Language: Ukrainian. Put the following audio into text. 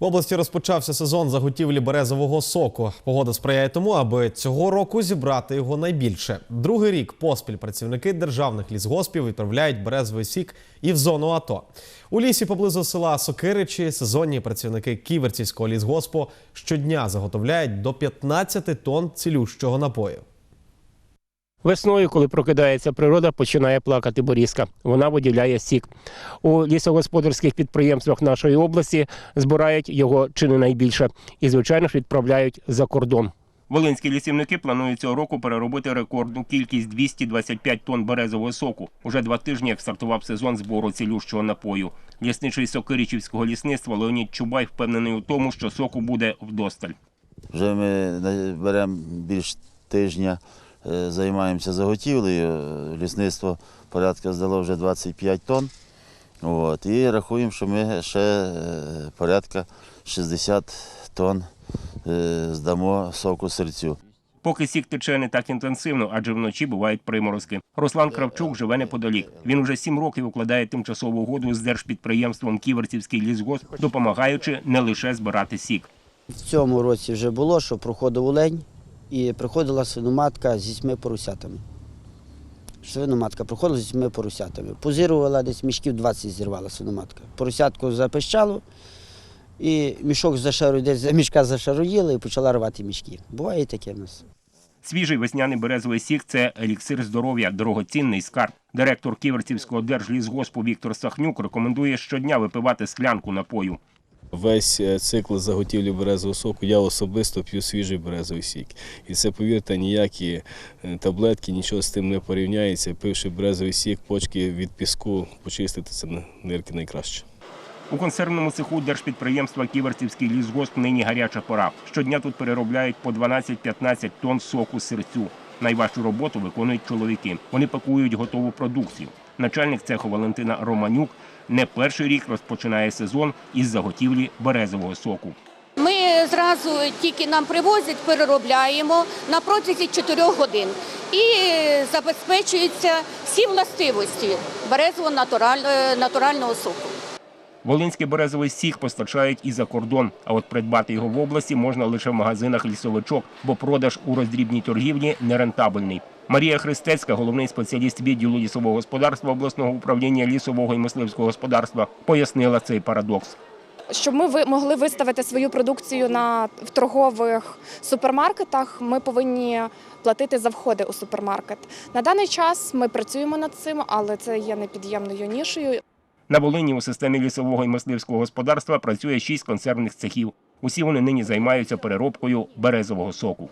В області розпочався сезон заготівлі березового соку. Погода сприяє тому, аби цього року зібрати його найбільше. Другий рік поспіль працівники державних лісгоспів відправляють березовий сік і в зону АТО. У лісі поблизу села Сокиричі сезонні працівники Ківерцівського лісгоспу щодня заготовляють до 15 тонн цілющого напою. Весною, коли прокидається природа, починає плакати борізка. Вона виділяє сік. У лісогосподарських підприємствах нашої області збирають його чи не найбільше. І, звичайно ж, відправляють за кордон. Волинські лісівники планують цього року переробити рекордну кількість 225 тонн березового соку. Уже два тижні, як стартував сезон збору цілющого напою. Лісничий Сокиричівського лісництва Леонід Чубай впевнений у тому, що соку буде вдосталь. Вже ми беремо більш тижня, займаємося заготівлею. Е, Лісництво порядка здало вже 25 тонн. От, і рахуємо, що ми ще е, порядка 60 тонн е, здамо соку серцю. Поки сік тече не так інтенсивно, адже вночі бувають приморозки. Руслан Кравчук живе неподалік. Він уже сім років укладає тимчасову угоду з держпідприємством Ківерцівський лісгосп, допомагаючи не лише збирати сік. В цьому році вже було, що проходив олень і приходила свиноматка з вісьми поросятами. Свиноматка приходила з вісьми поросятами. Позирувала десь мішків 20 зірвала свиноматка. Поросятку запищало, і мішок зашару, десь мішка зашаруїла і почала рвати мішки. Буває і таке в нас. Свіжий весняний березовий сік це еліксир здоров'я, дорогоцінний скарб. Директор Ківерцівського держлісгоспу Віктор Сахнюк рекомендує щодня випивати склянку напою. Весь е, цикл заготівлі березового соку я особисто п'ю свіжий березовий сік. І це, повірте, ніякі е, таблетки, нічого з тим не порівняється. Пивши березовий сік, почки від піску почистити це нирки найкраще. У консервному цеху держпідприємства Ківерцівський лісгосп нині гаряча пора. Щодня тут переробляють по 12-15 тонн соку серцю. Найважчу роботу виконують чоловіки. Вони пакують готову продукцію. Начальник цеху Валентина Романюк не перший рік розпочинає сезон із заготівлі березового соку. Ми зразу тільки нам привозять, переробляємо на протязі 4 годин і забезпечуються всі властивості березового натураль- натурального соку. Волинський березовий сік постачають і за кордон. А от придбати його в області можна лише в магазинах лісовичок, бо продаж у роздрібній торгівлі нерентабельний. Марія Христецька, головний спеціаліст відділу лісового господарства обласного управління лісового і мисливського господарства, пояснила цей парадокс. Щоб ми могли виставити свою продукцію на в торгових супермаркетах, ми повинні платити за входи у супермаркет. На даний час ми працюємо над цим, але це є непід'ємною нішею. На Волині у системі лісового і мисливського господарства працює шість консервних цехів. Усі вони нині займаються переробкою березового соку.